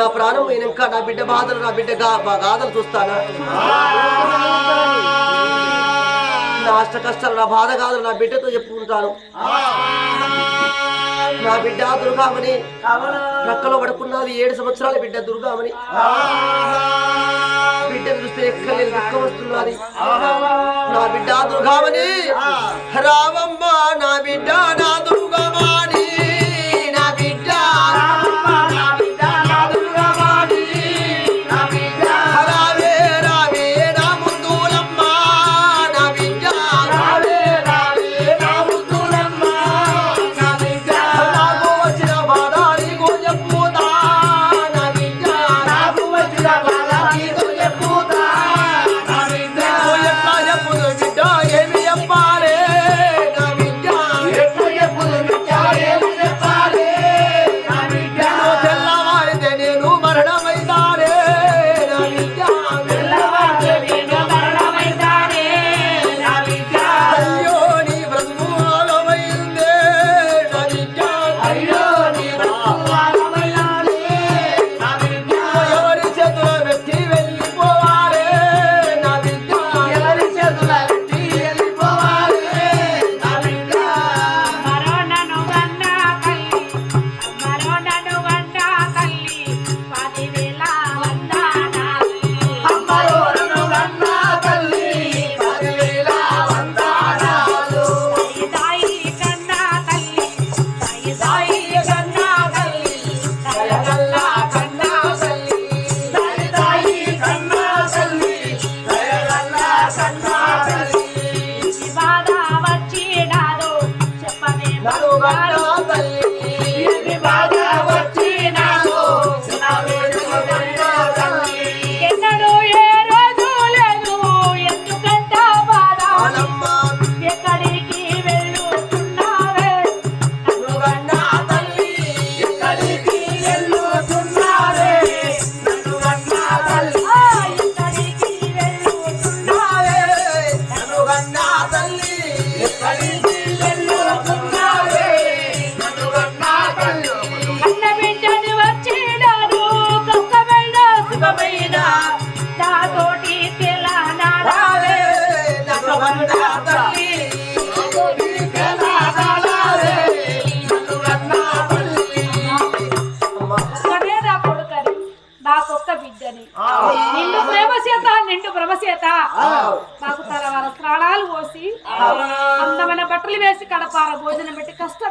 నా ప్రాణం పోయినాక నా బిడ్డ బాధలు నా బిడ్డ గాథలు చూస్తానా? నా అష్ట కష్టాలు నా బాధ గాథలు నా బిడ్డతో చెప్పుకుంటాను. నా బిడ్డ దుర్గామని రక్కలో పడుకున్నది ఏడు సంవత్సరాల బిడ్డ దుర్గామని బిడ్డ చూస్తే ఎక్కలేదు దుఃఖం వస్తున్నది. నా బిడ్డ దుర్గామని రావమ్మ నా బిడ్డ నా దుర్గమాని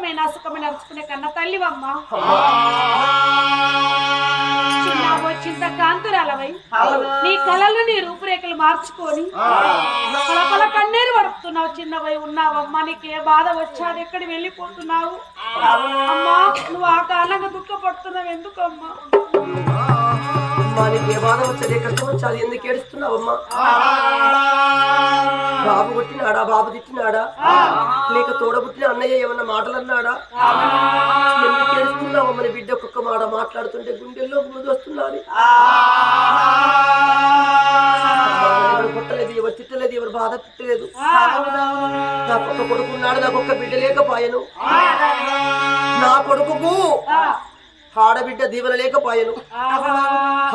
పెట్టి కష్టమైన నడుచుకునే కన్నా తల్లివమ్మ. చిన్న చింత కాంతురాలవై నీ కళలు నీ రూపురేఖలు మార్చుకొని పలపల కన్నీరు పడుతున్నావు చిన్నవై ఉన్నావమ్మా నీకే బాధ వచ్చాది ఎక్కడి వెళ్ళిపోతున్నావు? అమ్మా నువ్వు ఆ కారణంగా దుఃఖపడుతున్నావు ఎందుకమ్మా? అమ్మా నీకు ఏ బాధ వచ్చేది చాలు ఎందుకు ఏడుస్తున్నావమ్మా? బాబు కొట్టినాడా బాబు తిట్టినాడా? లేక తోడబుట్టిన అన్నయ్య ఏమన్నా మాటలు అన్నాడా ఎందుకు ఏడుస్తున్నావమ్మా? నీ బిడ్డ ఒక్కొక్క మాట మాట్లాడుతుంటే గుండెల్లో ముందు వస్తున్నది. ఎవరు పుట్టలేదు ఎవరు తిట్టలేదు ఎవరు బాధ తిట్టలేదు నాకు ఒక్క కొడుకున్నాడు నాకు ఒక్క బిడ్డ లేకపోయాను. నా కొడుకుకు ఆడబిడ్డ దీవెన లేకపోయాను.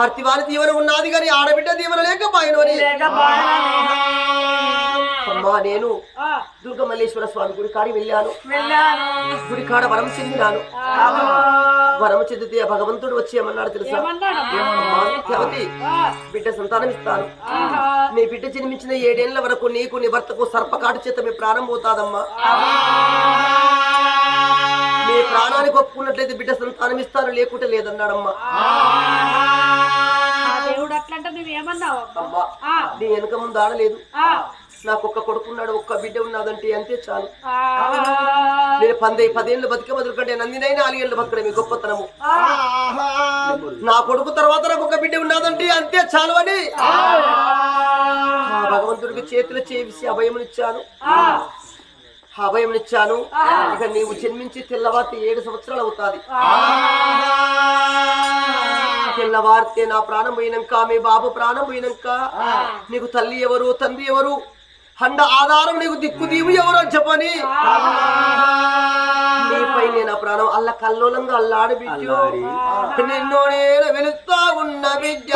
హర్తివారి దీవెన ఉన్నది కానీ ఆడబిడ్డ దీవెన లేకపోయాను అని అమ్మా నేను దుర్గమల్లేశ్వర స్వామి గుడి కాడికి వెళ్ళాను. గుడి కాడ వరం చెందినాను. వరం చెందితే భగవంతుడు వచ్చి ఏమన్నాడు తెలుసా? సత్యవతి బిడ్డ సంతానం ఇస్తాను. నీ బిడ్డ జన్మించిన ఏడేళ్ళ వరకు నీకు నీ భర్తకు సర్పకాటు చేత మీ ప్రాణం పోతాదమ్మా. మీ ప్రాణానికి ఒప్పుకున్నట్లయితే బిడ్డ సంతానం ఇస్తాను లేకుంటే లేదన్నాడమ్మా. దేవుడు అట్లంటే నువ్వేమన్నావు అమ్మా నీ వెనక ముందు ఆడలేదు. నాకు ఒక్క కొడుకున్నాడు ఒక్క బిడ్డ ఉన్నదంటే అంతే చాలు. నేను పందే పదేళ్ళు బతికే బతుకంటే నందినైనా నాలుగేళ్ళు బతకడం మీ గొప్పతనము నా కొడుకు తర్వాత నాకు ఒక బిడ్డ ఉన్నదంటే అంతే చాలు అని. ఆ. భగవంతుడికి చేతులు చేసి అభయమునిచ్చాను. అభయమునిచ్చాను ఇక నీవు జన్మించి తెల్లవారితే ఏడు సంవత్సరాలు అవుతాది. తెల్లవారితే నా ప్రాణం పోయినాక మీ బాబు ప్రాణం పోయినాక నీకు తల్లి ఎవరు తండ్రి ఎవరు హండ ఆధారం నీకు దిక్కు దీవు ఎవరు అని చెప్పని. నీపై నేను ఆ ప్రాణం అల్ల కల్లోలంగా అల్లాడి బిడ్డో. నిన్ను నేను వెలుస్తా ఉన్న బిడ్డ.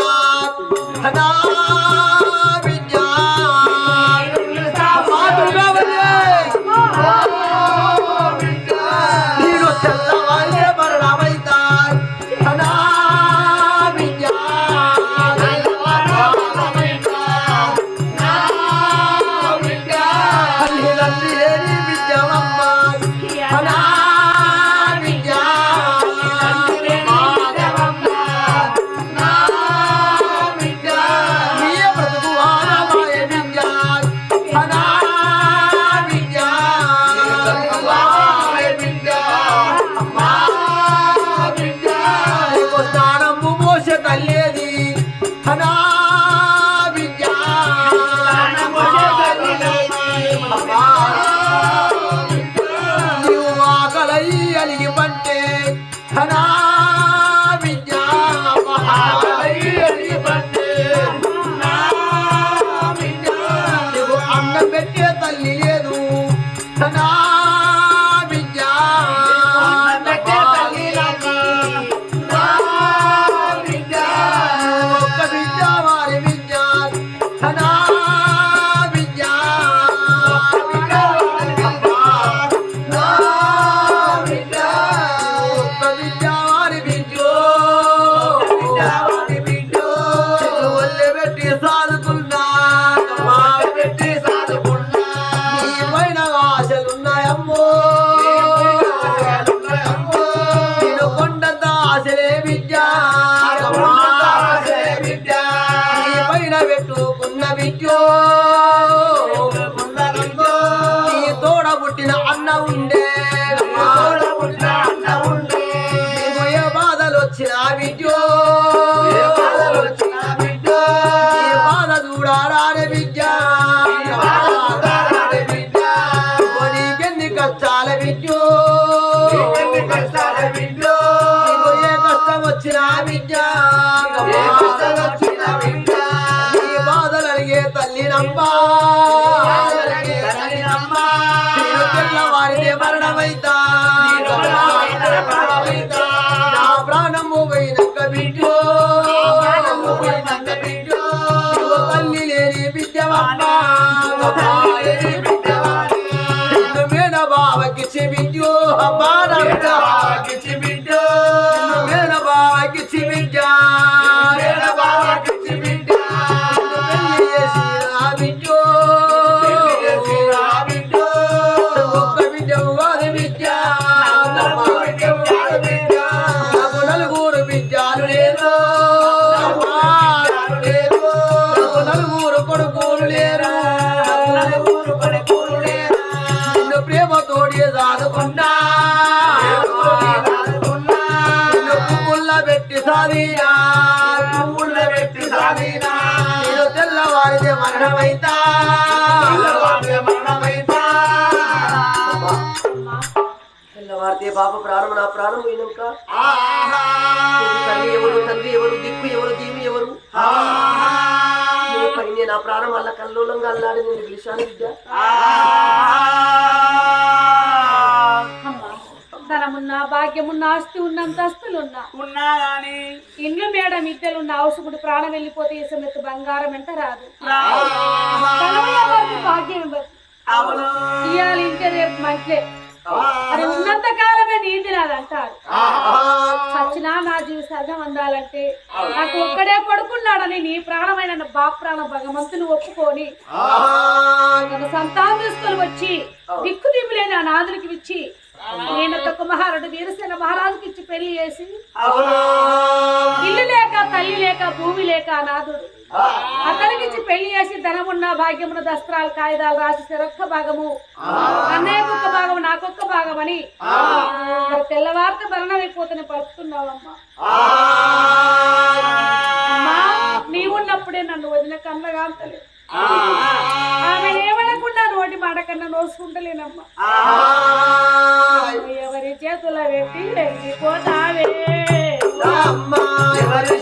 నేను తెల్లవారితే మరణమైతా. నా ప్రాణము పోయినాక బిడ్డో నువ్వు తెల్లవారితే మరణమైతా. తెల్లవారితే బాబు ప్రాణం నా ప్రాణం పోయినాక. తల్లి ఎవరు తండ్రి ఎవరు దిక్కు ఎవరు దీవి ఎవరు? పైన నా ప్రాణం వల్ల కల్లోలంగా అల్లాడి నేను పిలిచాను అమ్మా ధనమున్నా భాగ్యమున్న ఆస్తి ఉన్నంత ఆస్తులున్నా ఉన్నాయని ఇండ్లు మేడ మిద్దెలున్న అవసగుడు ప్రాణం వెళ్ళిపోతే ఈ సమేత బంగారం ఎంత రాదు. భాగ్యం ఇవ్వదు. ఇవాళ రేపు మంచిదే. అది ఉన్నంత కాలమే నీతి నాదంటారు చచ్చినా నా జీవితం అందాలంటే నాకు ఒక్కడే పడుకున్నాడని నీ ప్రాణమైన బాప్ ప్రాణ భగవంతుని ఒప్పుకొని సంతానం తీసుకొని వచ్చి దిక్కు దిక్కులేని ఆ నాదునికి ఇచ్చి నేను ఒక కుమారుడు వీరసేన మహారాజుకి ఇచ్చి పెళ్ళి చేసి ఇల్లు లేక తల్లి లేక భూమి లేక ఆ. నాదుడు అతనికి ఇచ్చి పెళ్ళి చేసి ధనమున్న భాగ్యమున్న దస్త్రాలు కాగితాలు రాసి చెరొక్క భాగము. అన్నయ్యకు ఒక్క భాగము నాకొక్క భాగం అని తెల్లవారితే మరణం అయిపోతేనే పలుకుతున్నావమ్మా అమ్మా నీవున్నప్పుడే నన్ను వదిన కన్నగాంతలేదు ఆమె ఏమనకుండా నోటి మాట కన్నా నోసుకుంటలేనమ్మా ఎవరి చేతుల పెట్టి వెళ్ళిపోతావే ఎవరి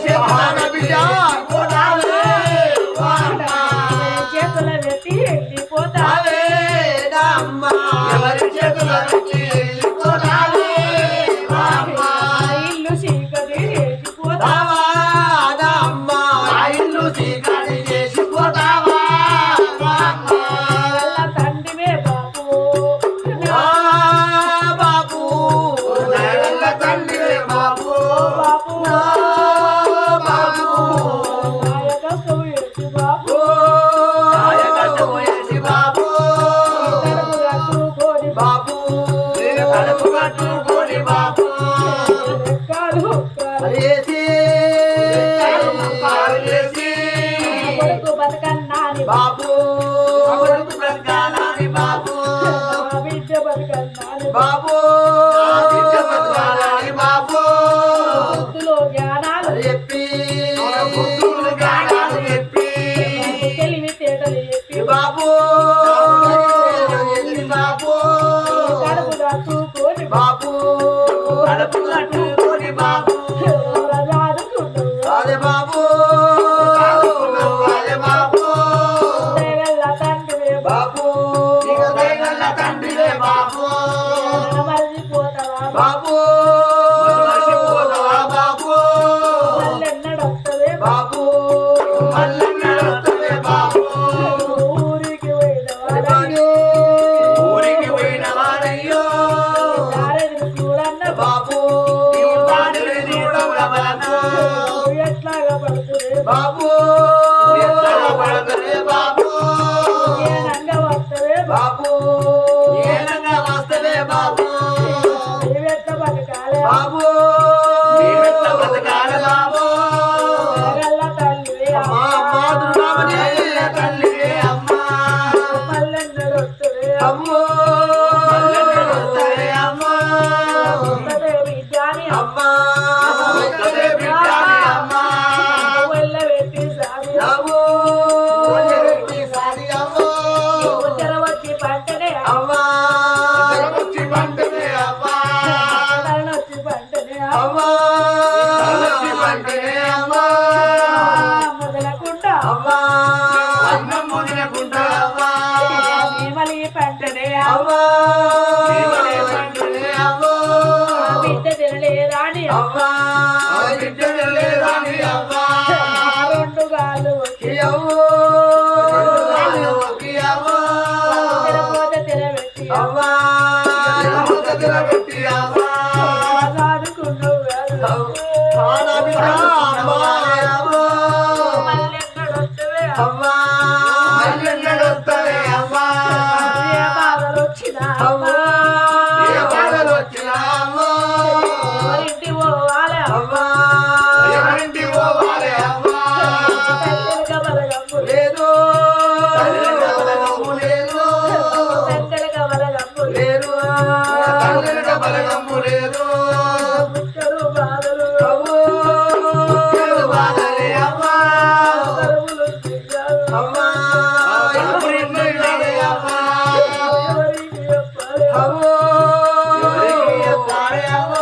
బాబు. కడుపు కట్టుకొని చెప్పాలి అమ్మా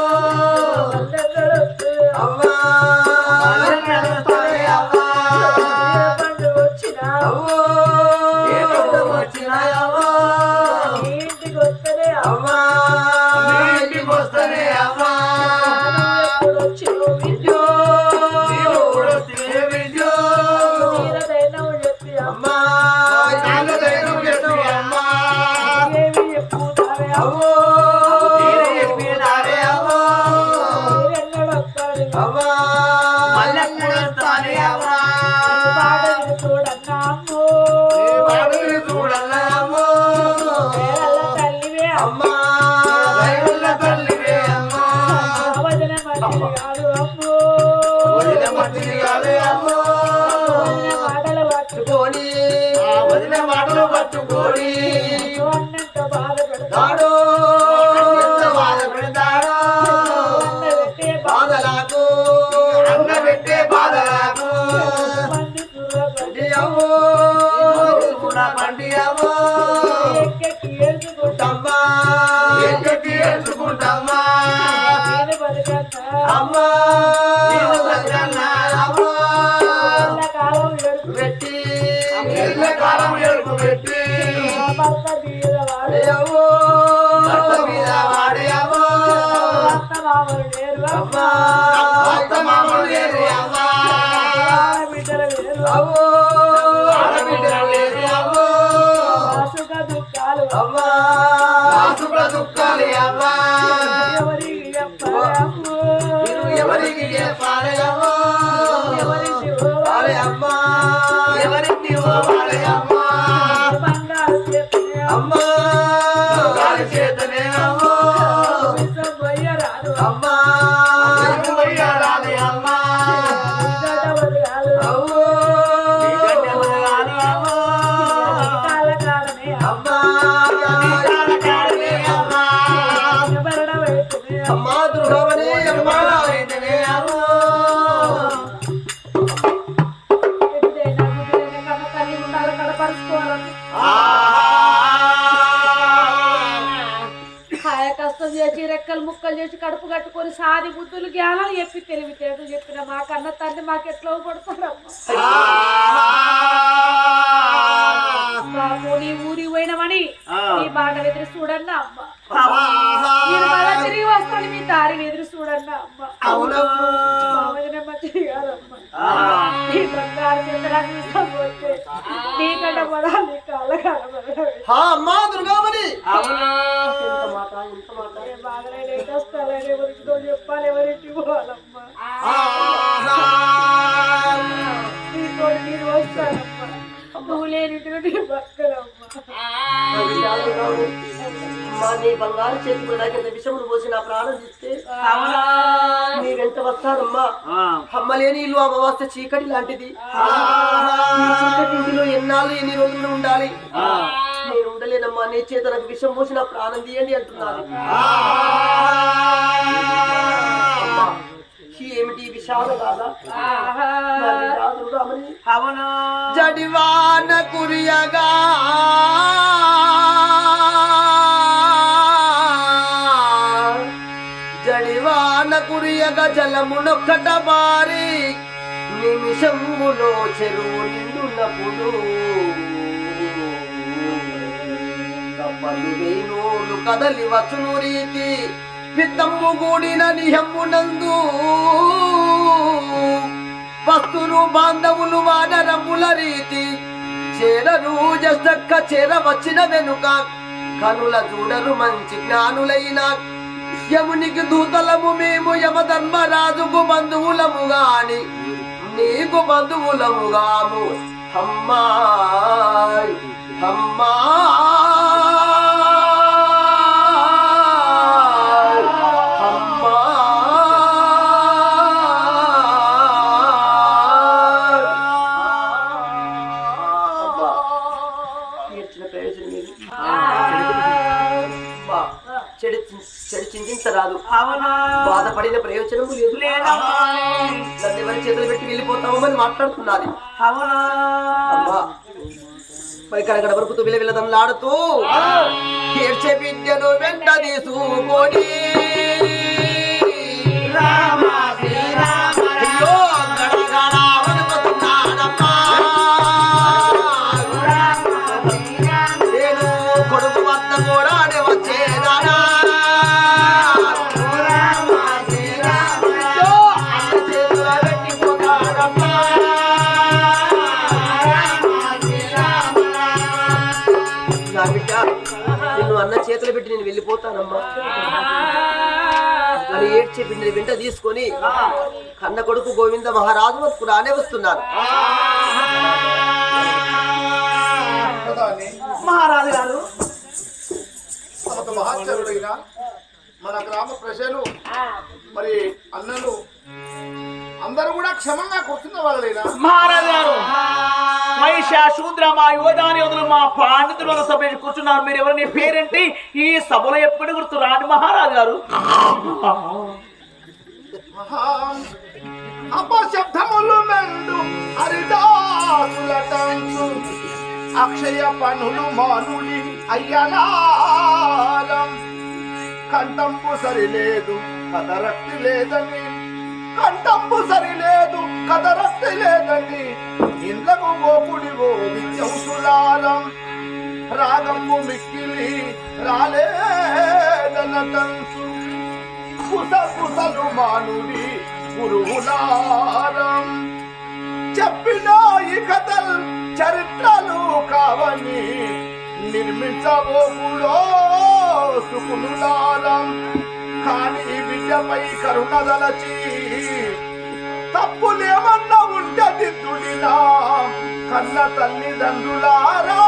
అమ్మా రాసుకుల దుఃఖాలు అమ్మా కట్టుకొని సాది బుద్ధులు జ్ఞానాలు చెప్పి తెలివితేటలు చెప్పిన మా కన్న తండ్రి మాకు ఎట్లా పడతాడమ్మా నీ ఊరికి పోయినమని నీ బాట ఎదురు చూడన్న అమ్మ. నేను మళ్ళా తిరిగి వస్తాను మీ దారి ఎదురు చూడన్న మంచిది కాదమ్మా. నీ నీకంట కాళ్ళ అమ్మా దుర్గామణి. అవును? ఎంత మాట ఎంత మాట. ఏ బాధలైన ఏ కష్టాలైన ఎవరికి చెప్పాలి ఎవరింటికి పోవాలమ్మా. వస్తానమ్మా. నువ్వు లేనింటిలో నీ బంగారు చేతికి కింద విషములు పోసి నా ప్రాణం ఇస్తే మీరెంత వెంట వస్తానమ్మా అమ్మ ఇల్లు అమావాస్య చీకటి లాంటిది చీకటి ఇంటిలో ఎన్నాళ్ళు ఎన్ని రోజులు ఉండాలి నేను ఉండలేనమ్మా నీ చేత నాకు విషం పోసి నా ప్రాణం తీయండి అంటున్నాను జడివాన కురియగా. జడివాన కురియగ జలమునొక్కట బారి నిమిషములో చెరువు కప్పలు వేణులు కదలి వచ్చును రీతి విత్తమ్ము కూడిన నిహమ్మునందు భక్తులు బాంధవులు వానరముల రీతి చేరరు జస్తక్క చేర వచ్చిన వెనుక కనుల చూడరు మంచి జ్ఞానులైన. యమునికి దూతలము మేము యమ ధర్మరాజుకు బంధువులము గాని నీకు బంధువులముగాము. అమ్మా అమ్మా బాధపడిన ప్రయోజనం లేదు. నన్ను ఎవరి చేతులు పెట్టి వెళ్ళిపోతామని మాట్లాడుతున్నది అమ్మా. పై కడగడ వరకు విల విలదన్నాడుతూ ఏడ్చే బిడ్డను వెంట తీసుకొని రామ. అని ఏడ్చే బిడ్డని వెంట తీసుకొని కన్న కొడుకు గోవింద మహారాజు వరకు రానే వస్తున్నాను మహారాజు గారు. మన గ్రామ ప్రజలు మరి అన్నలు అందరూ కూడా క్షమంగా కూర్చున్న వాళ్ళైనా? మహారాజు గారు మహిష శూద్ర మా యువదాని వదులు మా పాండితుల సభ కూర్చున్నారు. మీరు ఎవరిని పేరేంటి? ఈ సభలో ఎప్పుడు గుర్తు రాండి మహారాజు గారు. అపశబ్దములు మెండు హరిదాసుల తంతు అక్షయ పనులు మానుని అయ్యనారం కంఠంపు సరిలేదు కదరక్తి లేదని కంఠంపు సరిలేదు కదరక్తి లేదని ఇండ్లకు గోపుడివో విద్యౌసులారం రాగంపు మిక్కిలి రాలేదన తంచు కుస కుసలు మానుడి గురువులారం చెప్పిన ఈ కథల్ చరిత్రలు కావని నిర్మించబోకులో సుకునులారం. కానీ విద్యపై కరుణదలచి తప్పులేమన్నా ఉంటే దిద్దుడిలా కన్న తల్లిదండ్రులారా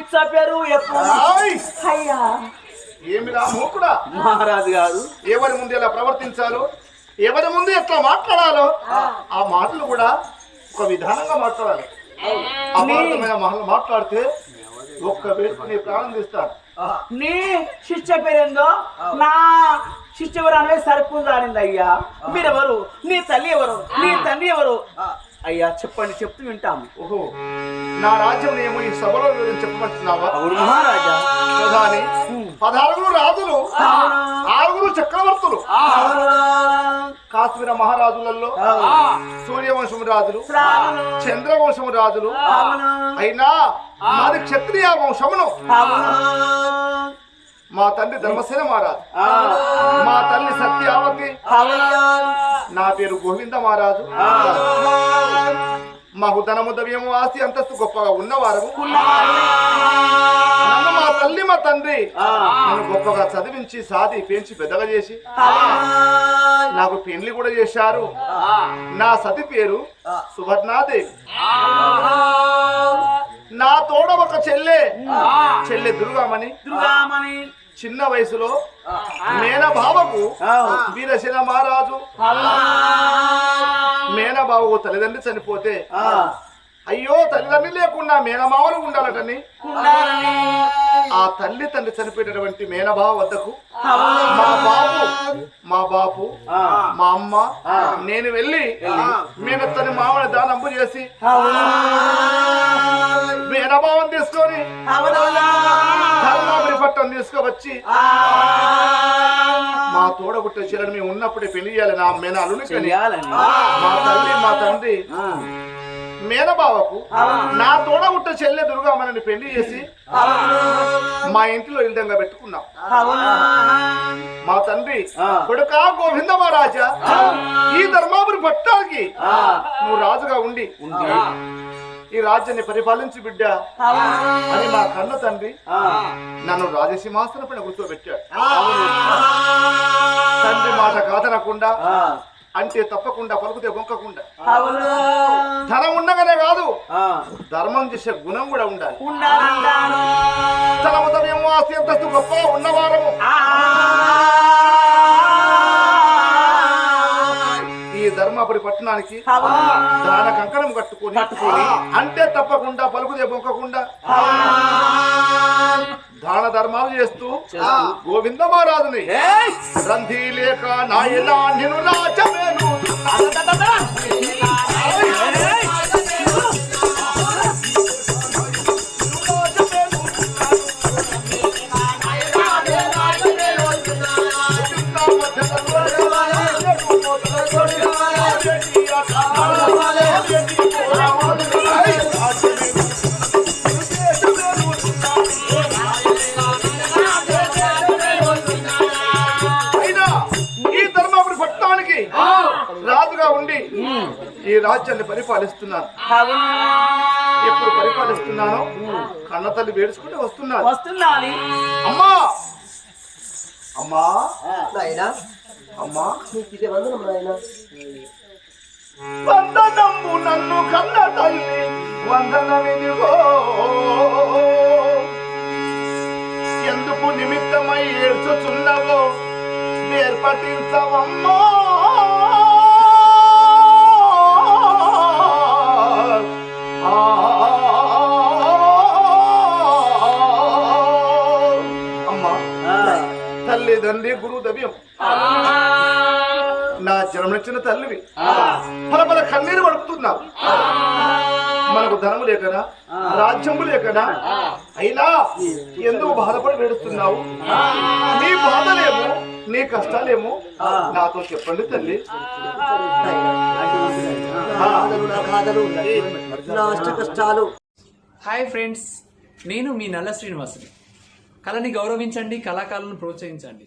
పిచ్చ పేరు! అయ్యా. ఏమిరా మూకుడా? మహారాజు గారు. ఎవరి ముందు ఎలా ప్రవర్తించాలో ఎవరి ముందు ఎట్లా మాట్లాడాలో ఆ. మాటలు కూడా ఒక విధానంగా మాట్లాడాలి. అపార్థమైన మాటలు మాట్లాడితే ఒక్క వేసుకు నీ ప్రాణం తీస్తాడు నీ శిక్ష పేరేందో? నా శిక్ష ఎవరు అనేది సరిపోదానింది అయ్యా మీరెవరు? నీ తల్లి ఎవరు? నీ తండ్రి ఎవరు? అయ్యా చెప్పండి చెప్తూ వింటాము. ఓహో నా రాజ్యం ఏమో ఈ సభలో వివరించి చెప్పమంటున్నావా? అవును మహారాజా. ప్రధాని పదహారుగురు రాజులు ఆరుగురు చక్రవర్తులు కాశ్మీర మహారాజులలో సూర్యవంశం రాజులు చంద్రవంశం రాజులు అయినా మాది క్షత్రియ వంశమును. మా తండ్రి ధర్మసేన మహారాజు. మా తల్లి సత్యావతి. నా పేరు గోవింద మహారాజు. మాకు ధనము దవ్యము ఆస్తి అంతస్తు గొప్పగా ఉన్నవారు నన్ను మా తల్లి మా తండ్రి నన్ను గొప్పగా చదివించి సాది పెంచి పెద్దగా చేసి నాకు పెళ్ళి కూడా చేశారు. నా సతి పేరు సువర్ణాదేవి. తోడ ఒక చెల్లె. చెల్లె దుర్గామణి. దుర్గామణి. చిన్న వయసులో మేనబావకు వీరసేన మహారాజు. మేనబావకు తల్లిదండ్రి చనిపోతే అయ్యో తల్లిదండ్రి లేకుండా మేనమావలు ఉండాలటని. ఆ తల్లి తండ్రి చనిపోయినటువంటి మేనబావ వద్దకు మా బాబు మా బాపు మా అమ్మ నేను వెళ్ళి మేనత్తని మామని దానంబు చేసి మేనభావం తీసుకొని ధర్మాపురి పట్టం తీసుకువచ్చి మా తోడగుట్ట చెల్లని మేము ఉన్నప్పుడే పెళ్ళి చేయాలి నా చెయ్యాలని. మా తల్లి మా తండ్రి మేనబావకు నా తోడగుట్ట చెల్లె దుర్గామణిని పెళ్ళి చేసి మా ఇంటిలో ఇల్లంగా పెట్టుకున్నాం. మా తండ్రి కొడుకా గోవింద మహారాజా ఈ ధర్మాపురి పట్టానికి నువ్వు రాజుగా ఉండి ఈ రాజ్యాన్ని పరిపాలించి బిడ్డ. అని మా కన్న తండ్రి నన్ను రాజసింహాసన పైన కూర్చోబెట్టాడు. తండ్రి మాట కాదనకుండా అంటే తప్పకుండా పలుకుతే బొంకకుండా. ధనం ఉండగానే కాదు ధర్మం చేసే గుణం కూడా ఉండాలి. ఆస్తి అంతస్తు గొప్ప ఉన్నవారము ధర్మాపురి పట్టణానికి దాన కంకణం కట్టుకొని కట్టుకొని. అంటే తప్పకుండా పలుకుదే బొంకకుండా దాన ధర్మాలు చేస్తూ గోవింద మహారాజుని రంధి లేక నాయనా నేను రాజమేను రాజ్యాన్ని పరిపాలిస్తున్నాను ఎప్పుడు పరిపాలిస్తున్నానో కన్న తల్లి వేడుచుకుంటూ వస్తున్నాను వస్తున్నాను అమ్మా! అమ్మా! నాయనా. అమ్మా! నీకు ఇదే వందనం నాయనా. వందనము నన్ను కన్న తల్లి వందనమిదిగో. ఎందుకు నిమిత్తమై ఏడ్చుచున్నవో నేర్పటించవమ్మా తల్లిదండ్రి గురువు దవ్యం. నా జన్మనిచ్చిన తల్లివి. పల పల కన్నీరు పడుపుతున్నావు మనకు ధనము లేకనా? రాజ్యము లేకనా? అయినా ఎందుకు బాధపడి వేడుస్తున్నావు నీ బాధలేమో నీ కష్టాలేమో నాతో చెప్పండి తల్లి. కష్టాలు హాయ్ ఫ్రెండ్స్ నేను మీ నల్ల శ్రీనివాసుని. కళని గౌరవించండి కళాకారులను ప్రోత్సహించండి.